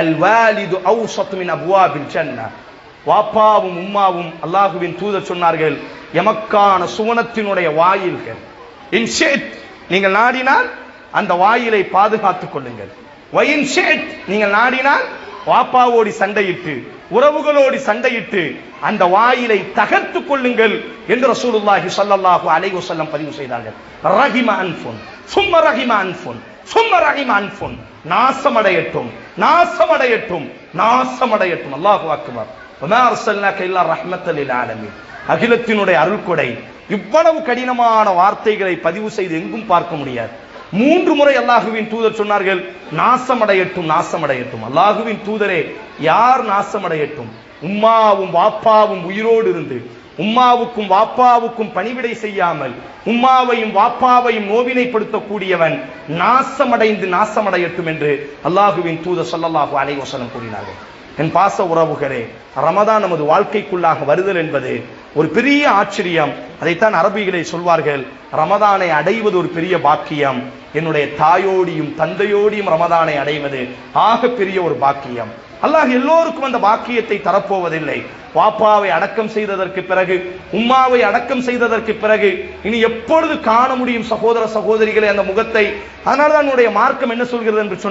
அல் வாலிது அவுசத்து அபுவா அப்வாபில் சென்ன வாப்பாவும் உம்மாவும் அல்லாஹுவின் தூதர் சொன்னார்கள் எமக்கான சுவனத்தினுடைய வாயில்கள். இன்ஷேத் நீங்கள் நாடினால் அந்த வாயிலை பாதுகாத்துக் கொள்ளுங்கள். வயின் ஷேத் நீங்கள் நாடினால் வாப்பாவோடி சண்டையிட்டு உறவுகளோடு சண்டையிட்டு அந்த வாயிலை தகர்த்துக் கொள்ளுங்கள் என்று ரசூலுல்லாஹி ஸல்லல்லாஹு அலைஹி வஸல்லம் பதிவு செய்தார்கள். ரஹிம அன்ஃபுன் சும்ம ரஹிம அன்ஃபுன் சும்ம ரஹிம நாசமடையட்டும். நாசமடையட்டும். நாசமடையட்டும். அல்லாஹு அக்பர். வமா அர்சல்னாக ரஹ்மத்தல் ஆலமீன் அகிலத்தினுடைய அருள்கொடை இவ்வளவு கடினமான வார்த்தைகளை பதிவு செய்து எங்கும் பார்க்க முடியாது. மூன்று முறை அல்லாஹுவின் தூதர் சொன்னார்கள் நாசமடையட்டும் நாசமடையட்டும். அல்லாஹுவின் தூதரே யார் நாசமடையட்டும்? உம்மாவும் வாப்பாவும் உயிரோடு இருந்து உம்மாவுக்கும் வாப்பாவுக்கும் பணிவிடை செய்யாமல் உம்மாவையும் வாப்பாவையும் நோவினைப்படுத்தக்கூடியவன் நாசமடைந்து நாசமடையட்டும் என்று அல்லாஹுவின் தூதர் சொல்லல்லாஹு அலைவசனம் கூறினார்கள். என் பாச உறவுகளே ரமதான் நமது வாழ்க்கைக்குள்ளாக வருதல் என்பது ஒரு பெரிய ஆச்சரியம். அதைத்தான் அரபிகளை சொல்வார்கள் ரமதானை அடைவது ஒரு பெரிய பாக்கியம். என்னுடைய தாயோடியும் தந்தையோடியும் ரமதானை அடைவது ஆக பெரிய ஒரு பாக்கியம். அல்லாஹ் எல்லோருக்கும் அந்த பாக்கியத்தை தரப்போவதில்லை. வாப்பாவை அடக்கம் செய்ததற்கு பிறகு உம்மாவை அடக்கம் செய்ததற்கு பிறகு இனி எப்பொழுது காண முடியும் சகோதர சகோதரிகளை அந்த முகத்தை? அதனால தான் என்னுடைய மார்க்கம் என்ன சொல்கிறது என்று சொன்ன